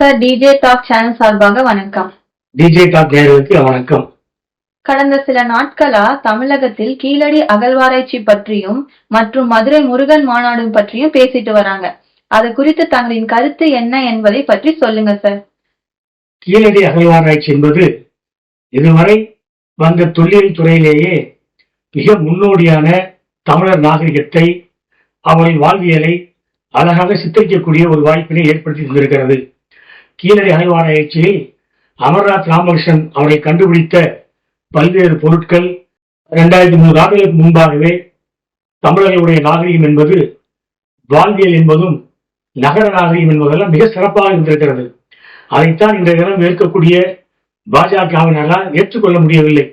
Sir DJ talk channel சார்பாக வணக்கம். DJ talk நேயர்களுக்கு வணக்கம். கடந்த சில நாட்களா தமிழகத்தில் கீழடி அகழ்வாராய்ச்சி பற்றியும் மற்றும் மதுரை முருகன் மாநாடு பற்றியும் பேசிட்டு வராங்க. அது குறித்து தங்களின் கருத்து என்ன என்பதை பற்றி சொல்லுங்க சார். கீழடி அகழ்வாராய்ச்சி என்பது இதுவரை வந்த தொல்லியல் துறையிலேயே மிக முன்னோடியான தமிழர் நாகரிகத்தை அவர்கள் வாழ்வியலை அழகாக சித்தரிக்கக்கூடிய ஒரு வாய்ப்பினை ஏற்படுத்தி தந்திருக்கிறது. கீழடி அகழ்வாராய்ச்சியில் அமர்நாத் ராமகிருஷ்ணன் அவரை கண்டுபிடித்த பல்வேறு பொருட்கள் இரண்டாயிரத்தி மூணு ஆண்டுகளுக்கு முன்பாகவே தமிழர்களுடைய நாகரிகம் என்பது வாழ்வியல் என்பதும் நகர நாகரிகம் என்பதெல்லாம் மிக சிறப்பாக இருந்திருக்கிறது. அதைத்தான் இன்றைய தினம் ஏற்கக்கூடிய பாஜகவினரால் ஏற்றுக்கொள்ள முடியவில்லை.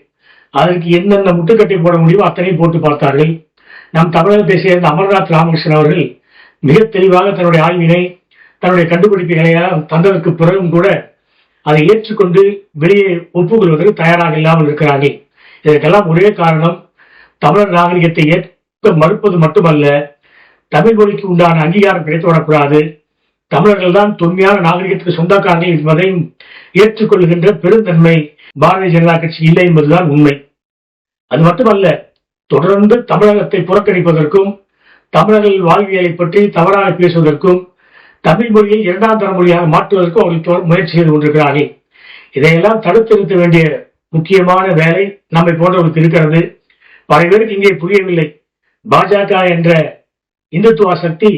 அதற்கு என்னென்ன முட்டுக்கட்டை போட முடியுமோ அத்தனை போட்டு பார்த்தார்கள். நம் தமிழர் பேசிய அமர்நாத் ராமகிருஷ்ணன் அவர்கள் மிக தெளிவாக தன்னுடைய ஆய்வினை தன்னுடைய கண்டுபிடிப்புகளை எல்லாம் தந்ததற்கு பிறகும் கூட அதை ஏற்றுக்கொண்டு வெளியே ஒப்புக்கொள்வதற்கு தயாராக இல்லாமல் இருக்கிறார்கள். இதற்கெல்லாம் ஒரே காரணம் தமிழர் நாகரிகத்தை ஏற்க மறுப்பது மட்டுமல்ல தமிழ் மொழிக்கு உண்டான அங்கீகாரம் கிடைத்துவிடக்கூடாது. தமிழர்கள் தான் தொன்மையான நாகரிகத்துக்கு சொந்தக்காரர்கள் என்பதையும் ஏற்றுக்கொள்கின்ற பெருந்தன்மை பாரதிய ஜனதா கட்சி இல்லை என்பதுதான் உண்மை. அது மட்டுமல்ல தொடர்ந்து தமிழகத்தை புறக்கணிப்பதற்கும் தமிழர்கள் வாழ்வியலை பற்றி தவறாக பேசுவதற்கும் தமிழ் மொழியை இரண்டாம் தர மொழியாக மாற்றுவதற்கும் அவர்கள் முயற்சி செய்து கொண்டிருக்கிறார்கள். இதையெல்லாம் தடுத்து நிறுத்த வேண்டிய முக்கியமான வேலை நம்மை போன்றவருக்கு இருக்கிறது. பல பேருக்கு இங்கே புரியவில்லை. பாஜக என்ற இந்துத்துவ சக்தி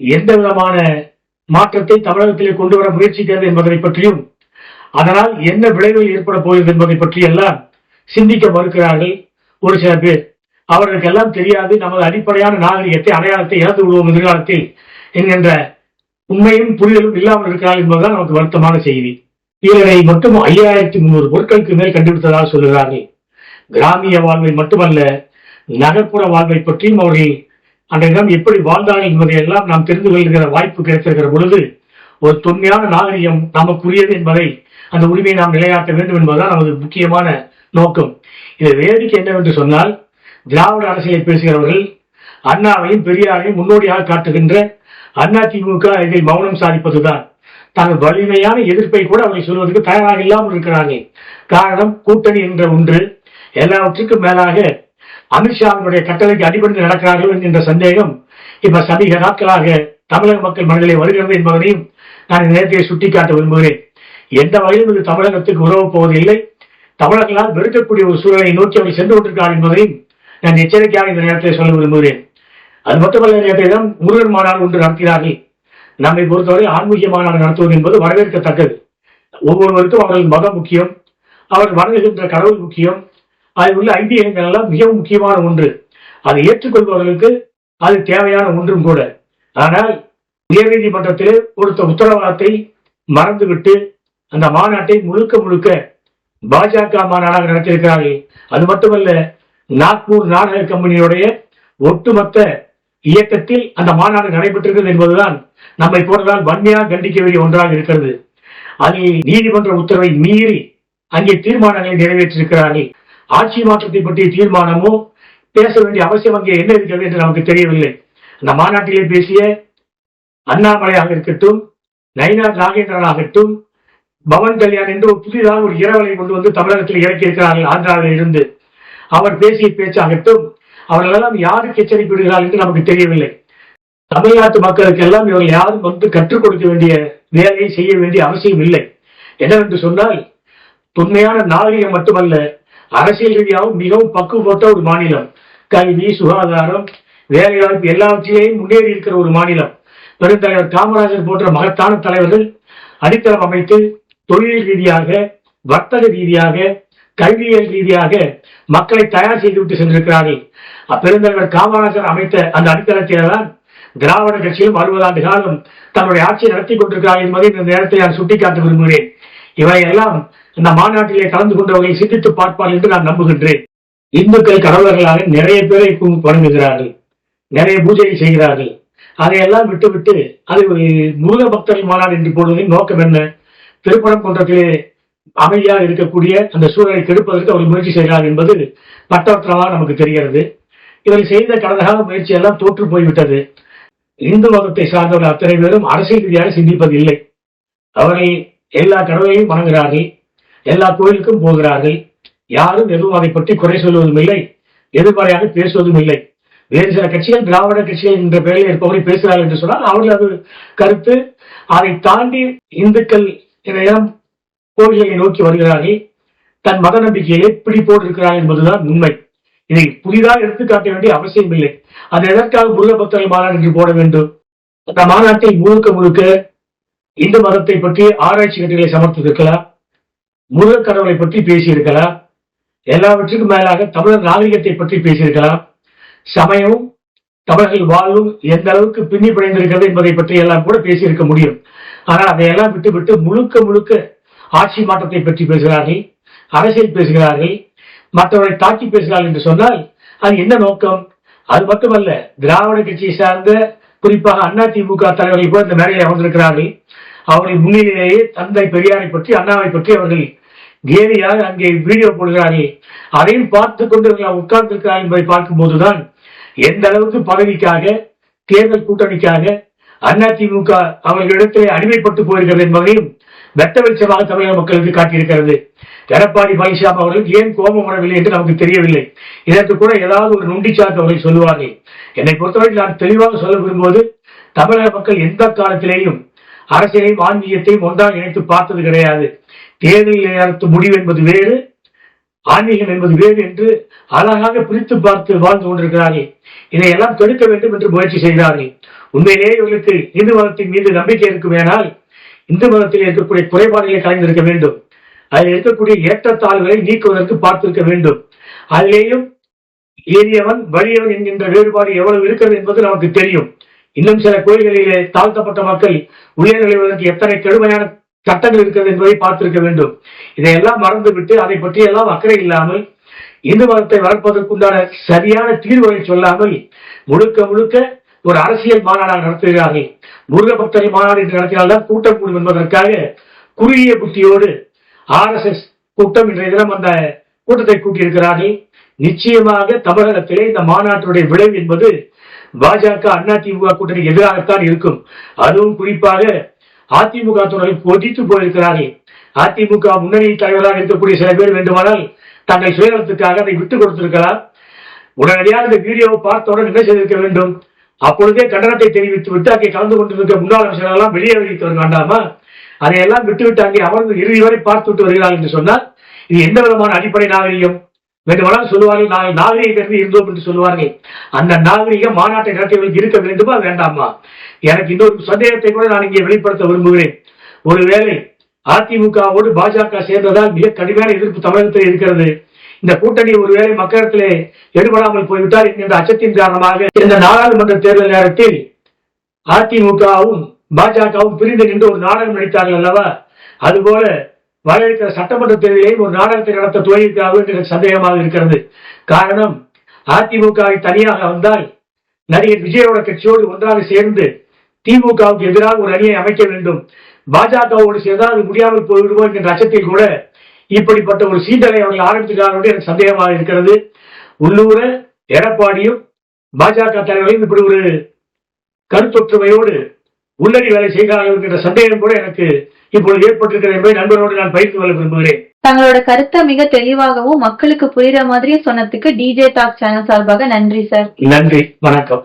எந்த விதமான மாற்றத்தை தமிழகத்திலே கொண்டு வர முயற்சிக்கிறது என்பதை பற்றியும் அதனால் என்ன விளைவுகள் ஏற்பட போகிறது என்பதை பற்றி எல்லாம் சிந்திக்க மறுக்கிறார்கள் ஒரு சில பேர். அவர்களுக்கெல்லாம் தெரியாது நமது அடிப்படையான நாகரிகத்தை அடையாளத்தை இழந்து விடுவோம் எதிர்காலத்தில் என்கின்ற உண்மையும் புரிதலும் இல்லாமல் இருக்கிறார் என்பதுதான் நமக்கு வருத்தமான செய்தி. இதனை மட்டும் ஐயாயிரத்தி முன்னூறு பொருட்களுக்கு மேல் கண்டுபிடித்ததாக சொல்கிறார்கள் கிராமிய வாழ்வை மட்டுமல்ல நகர்ப்புற வாழ்வை பற்றியும் அவர்கள் அந்த இடம் எப்படி வாழ்ந்தார்கள் என்பதை எல்லாம் நாம் தெரிந்து கொள்கிற வாய்ப்பு கிடைத்திருக்கிற பொழுது ஒரு தொன்மையான நாகரிகம் நமக்குரியது என்பதை அந்த உரிமையை நாம் நிலைநாட்ட வேண்டும் என்பதுதான் நமது முக்கியமான நோக்கம். இது வேடிக்கை என்னவென்று சொன்னால் திராவிட அரசியலை பேசுகிறவர்கள் அண்ணாவையும் பெரியாரையும் முன்னோடியாக காட்டுகின்ற அண்ணா திமுக இதை மௌனம் சாதிப்பதுதான். தங்கள் வலிமையான எதிர்ப்பை கூட அவர்கள் சொல்வதற்கு தயாராக இல்லாமல் இருக்கிறார்கள் காரணம் கூட்டணி என்ற ஒன்று. எல்லாவற்றுக்கும் மேலாக அமித்ஷாவினுடைய கட்டளைக்கு அடிபணிந்து நடக்கிறார்கள் என்கின்ற சந்தேகம் இப்ப சமீக நாட்களாக தமிழக மக்கள் மனதிலே வருகிறது என்பதனையும் நான் இந்த நேரத்தை சுட்டிக்காட்ட விரும்புகிறேன். எந்த வகையிலும் இது தமிழகத்துக்கு உறவு போவதில்லை. தமிழர்களால் வெறுக்கக்கூடிய ஒரு சூழலை நோக்கி அவர்கள் சென்று கொண்டிருக்கிறார் என்பதையும் நான் எச்சரிக்கையாக இந்த நேரத்தில் சொல்ல விரும்புகிறேன். அது மட்டுமல்ல நேற்றைய தினம் முருகன் மாநாடு ஒன்று நடத்தினார்கள். நம்மை பொறுத்தவரை ஆன்மீக மாநாடு நடத்துவது என்பது வரவேற்கத்தக்கது. ஒவ்வொருவருக்கும் அவர்கள் மதம் முக்கியம் அவர் வணங்குகின்ற கடவுள் முக்கியம் அதில் உள்ள ஐதீகங்கள் எல்லாம் மிகவும் முக்கியமான ஒன்று. அதை ஏற்றுக்கொள்பவர்களுக்கு அது தேவையான ஒன்றும் கூட. ஆனால் உயர்நீதிமன்றத்திலே கொடுத்த உத்தரவாதத்தை மறந்துவிட்டு அந்த மாநாட்டை முழுக்க முழுக்க பாஜக மாநாடாக நடத்தியிருக்கிறார்கள். அது மட்டுமல்ல நாக்பூர் நாடக கம்பெனியுடைய ஒட்டுமொத்த இயக்கத்தில் அந்த மாநாடு நடைபெற்றிருக்கிறது என்பதுதான் நம்மை போன்றதால் வன்மையாக கண்டிக்க வேண்டிய ஒன்றாக இருக்கிறது. அதில் நீதிமன்ற உத்தரவை மீறி அங்கே தீர்மானங்களை நிறைவேற்றிருக்கிறார்கள். ஆட்சி மாற்றத்தை பற்றிய தீர்மானமோ பேச வேண்டிய அவசியம் அங்கே என்ன இருக்கிறது என்று நமக்கு தெரியவில்லை. அந்த மாநாட்டிலே பேசிய அண்ணாமலையாக இருக்கட்டும் நயினார் நாகேந்திரன் ஆகட்டும் பவன் கல்யாண் என்று புதிதாக ஒரு இரவலை கொண்டு வந்து தமிழகத்தில் இறக்கியிருக்கிறார்கள் ஆந்திராவில் இருந்து. அவர் பேசிய பேச்சாகட்டும் அவர்களெல்லாம் யாருக்கு எச்சரிக்கை விடுகிறார்கள் என்று நமக்கு தெரியவில்லை. தமிழ்நாட்டு மக்களுக்கு எல்லாம் இவர்கள் யாரும் வந்து கற்றுக் கொடுக்க வேண்டிய வேலையை செய்ய வேண்டிய அவசியம் இல்லை. என்னவென்று சொன்னால் தொன்மையான நாகரிகம் மட்டுமல்ல அரசியல் ரீதியாகவும் மிகவும் பக்குவப்பட்ட ஒரு மாநிலம். கல்வி சுகாதாரம் வேலைவாய்ப்பு எல்லாவற்றிலேயும் முன்னேறி இருக்கிற ஒரு மாநிலம். பெருந்தலைவர் காமராஜர் போன்ற மகத்தான தலைவர்கள் அடித்தளம் அமைத்து தொழில் ரீதியாக வர்த்தக ரீதியாக கல்வியியல் ரீதியாக மக்களை தயார் செய்துவிட்டு சென்றிருக்கிறார்கள். அப்பெருந்தலைவர் காமராஜர் அமைத்த அந்த அடித்தளத்தில்தான் திராவிட கட்சியும் அறுபது ஆண்டு காலம் தன்னுடைய ஆட்சியை நடத்தி கொண்டிருக்கிறார் என்பதை இந்த நேரத்தில் நான் சுட்டிக்காட்ட விரும்புகிறேன். இவையெல்லாம் இந்த மாநாட்டிலே கலந்து கொண்டவர்களை சிந்தித்து பார்ப்பார் என்று நான் நம்புகின்றேன். இந்துக்கள் கடவுளர்களாக நிறைய பேரை வணங்குகிறார்கள். நிறைய பூஜை செய்கிறார்கள். அதையெல்லாம் விட்டுவிட்டு அது மூல முருக பக்தர்கள் மாநாடு என்று போடுவதின் நோக்கம் என்ன? திருப்பரங்குன்றத்திலே அமைதியாக இருக்கக்கூடிய அந்த சூழலை கெடுப்பதற்கு அவர் முயற்சி செய்கிறார் என்பது பட்டவற்றமாக நமக்கு தெரிகிறது. இவர் செய்த கடந்த கால முயற்சி எல்லாம் தோற்று போய்விட்டது. இந்து மதத்தை சார்ந்தவர்கள் அத்தனை பேரும் அரசியல் ரீதியாக சிந்திப்பதில்லை. அவரை எல்லா கடவுளையும் வணங்குகிறார்கள். எல்லா கோயிலுக்கும் போகிறார்கள். யாரும் எதுவும் அதை பற்றி குறை சொல்வதும் இல்லை. எதிர்மறையாக பேசுவதும் இல்லை. வேறு சில கட்சிகள் திராவிட கட்சிகள் என்ற பெயரில் இருப்பவரை பேசுகிறார்கள் என்று சொன்னால் அவர்கள் அது கருத்து. அதை தாண்டி இந்துக்கள் இனம் கோயில்களை நோக்கி வருகிறார்கள் தன் மத நம்பிக்கையிலே பிடிப்போடு இருக்கிறார்கள் என்பதுதான் உண்மை. இதை புதிதாக எடுத்துக்காட்ட வேண்டிய அவசியம் இல்லை. அது எதற்காக முருக பக்தர்கள் போட வேண்டும்? அந்த மாநாட்டில் முழுக்க முழுக்க இந்து மதத்தை பற்றி ஆராய்ச்சி கட்டுகளை சமர்த்திருக்கலாம் முருக கடவுளை பற்றி பேசியிருக்கலாம் எல்லாவற்றுக்கும் மேலாக தமிழர் நாகரிகத்தை பற்றி பேசியிருக்கலாம் சமயமும் தமிழர்கள் வாழ்வும் எந்த அளவுக்கு பின்னி பிணைந்திருக்கிறது என்பதை பற்றி எல்லாம் கூட பேசியிருக்க முடியும். ஆனால் அதையெல்லாம் விட்டுவிட்டு முழுக்க முழுக்க ஆட்சி மாற்றத்தை பற்றி பேசுகிறார்கள் அரசியல் பேசுகிறார்கள் மற்றவரை தாக்கி பேசுகிறார்கள் என்று சொன்னால் அது என்ன நோக்கம்? அது மட்டுமல்ல திராவிட கட்சியை சார்ந்த குறிப்பாக அதிமுக தலைவர்கள் கூட இந்த மேடையில் அமர்ந்திருக்கிறார்கள். அவர்கள் முன்னிலையிலேயே தந்தை பெரியாரை பற்றி அண்ணாவை பற்றி அவர்கள் கேலியாக அங்கே வீடியோ போடுகிறார்கள். அதையும் பார்த்து கொண்டு இவர்கள் உட்கார்ந்திருக்கிறார்கள் என்பதை பார்க்கும்போதுதான் எந்த அளவுக்கு பதவிக்காக தேர்தல் கூட்டணிக்காக அதிமுக அவர்களிடத்திலே அடிமைப்பட்டு போயிருக்கிறது என்பதையும் வெட்ட வெளிச்சமாக தமிழக மக்களுக்கு காட்டியிருக்கிறது. எடப்பாடி பழனிசாமி அவர்கள் ஏன் கோபம் வரவில்லை என்று நமக்கு தெரியவில்லை. இதற்கு கூட ஏதாவது ஒரு நுண்டிச்சாட்டு அவர்கள் சொல்லுவார்கள். என்னை பொறுத்தவரை நான் தெளிவாக சொல்ல விரும்புவது தமிழக மக்கள் எந்த காலத்திலேயும் அரசியலையும் ஆன்மீகத்தையும் ஒன்றாக இணைத்து பார்த்தது கிடையாது. தேர்தல் நேரத்து முடிவு என்பது வேறு ஆன்மீகம் என்பது வேறு என்று அழகாக பிரித்து பார்த்து வாழ்ந்து கொண்டிருக்கிறார்கள். இதையெல்லாம் தடுக்க வேண்டும் என்று முயற்சி செய்கிறார்கள் உண்மையிலேயே இவர்களுக்கு இந்து மதத்தின் மீது நம்பிக்கை இருக்குமேனால் இந்து மதத்தில் இருக்கக்கூடிய குறைபாடுகளை கலைந்திருக்க வேண்டும். அதில் இருக்கக்கூடிய ஏற்றத்தாழ்வுகளை நீக்குவதற்கு பார்த்திருக்க வேண்டும். அதிலேயும் எளியவன் வலியவன் என்கின்ற வேறுபாடு எவ்வளவு இருக்கிறது என்பது நமக்கு தெரியும். இன்னும் சில கோயில்களிலே தாழ்த்தப்பட்ட மக்கள் உள்ளே நுழைவதற்கு எத்தனை கடுமையான சட்டங்கள் இருக்கிறது என்பதை பார்த்திருக்க வேண்டும். இதையெல்லாம் மறந்துவிட்டு அதை பற்றி எல்லாம் அக்கறை இல்லாமல் இந்து மதத்தை வளர்ப்பதற்குண்டான சரியான தீர்வுகளை சொல்லாமல் முழுக்க முழுக்க ஒரு அரசியல் மாநாடாக நடத்துகிறார்கள். முருக பக்தரை மாநாடு என்று நடத்தினால்தான் கூட்டம் கூடும் என்பதற்காக குறுகிய புத்தியோடு ஆர் எஸ் எஸ் கூட்டம் இன்றைய தினம் அந்த கூட்டத்தை கூட்டியிருக்கிறார்கள். நிச்சயமாக தமிழகத்திலே இந்த மாநாட்டுடைய விளைவு என்பது பாஜக அதிமுக கூட்டணிக்கு எதிராகத்தான் இருக்கும். அதுவும் குறிப்பாக அதிமுக பொதித்து கொதித்து போயிருக்கிறார்கள். அதிமுக முன்னணி தலைவராக இருக்கக்கூடிய சில பேர் வேண்டுமானால் தங்கள் சுயநலத்துக்காக அதை விட்டுக் கொடுத்திருக்கலாம். உடனடியாக இந்த வீடியோவை பார்த்தவுடன் என்ன செய்திருக்க வேண்டும்? அப்பொழுதே கண்டனத்தை தெரிவித்து விட்டு அங்கே கலந்து கொண்டிருக்க முன்னாள் அமைச்சர்கள் எல்லாம் வெளியே வைத்தவர் வேண்டாமா அதையெல்லாம் விட்டுவிட்டு அங்கே அமர்ந்து இறுதி வரை பார்த்து விட்டு வருகிறார் என்று சொன்னால் இது எந்த விதமான அடிப்படை நாகரிகம்? வேண்டுமானால் சொல்லுவார்கள் நாங்கள் நாகரிக கருதி இருந்தோம் என்று சொல்லுவார்கள். அந்த நாகரிக மாநாட்டை நடத்தியவர்களுக்கு இருக்க வேண்டுமா? வேண்டாமா? எனக்கு இன்னொரு சந்தேகத்தை கூட நான் இங்கே வெளிப்படுத்த விரும்புகிறேன். ஒருவேளை அதிமுகவோடு பாஜக சேர்ந்ததால் மிக கடுமையான எதிர்ப்பு தமிழகத்தில் இருக்கிறது. இந்த கூட்டணி ஒருவேளை மக்களிடத்திலே எடுபடாமல் போய்விட்டால் என்கின்ற அச்சத்தின் காரணமாக இந்த நாடாளுமன்ற தேர்தல் நேரத்தில் அதிமுகவும் பாஜகவும் பிரிந்து நின்று ஒரு நாடகம் நடித்தார்கள் அல்லவா? அதுபோல வர இருக்கிற சட்டமன்ற தேர்தலையும் ஒரு நாடகத்தை நடத்த துவங்கியிருக்கிறார்கள் என்று சந்தேகமாக இருக்கிறது. காரணம் அதிமுகவை தனியாக வந்தால் நடிகர் விஜயோட கட்சியோடு ஒன்றாக சேர்ந்து திமுகவுக்கு எதிராக ஒரு அணியை அமைக்க வேண்டும். பாஜகவோடு சேர்ந்தால் அது முடியாமல் போய்விடுவோம் என்கின்ற அச்சத்தில் கூட இப்படிப்பட்ட ஒரு சீண்டலை அவர்கள் ஆரம்பித்திருக்கிறார்கள் என்று எனக்கு சந்தேகமாக இருக்கிறது. உள்ளூர எடப்பாடியும் பாஜக தலைவரையும் இப்படி ஒரு கருத்தொற்றுமையோடு உள்ளடி வேலை செய்கிறார்கள் என்கிற சந்தேகம் கூட எனக்கு இப்பொழுது ஏற்பட்டிருக்கிறது என்பதை நண்பரோடு நான் பகிர்ந்து கொள்ள விரும்புகிறேன். தங்களோட கருத்தை மிக தெளிவாகவும் மக்களுக்கு புரியுற மாதிரியும் சொன்னதுக்கு டிஜே டாக் சேனல் சார்பாக நன்றி சார் நன்றி. வணக்கம்.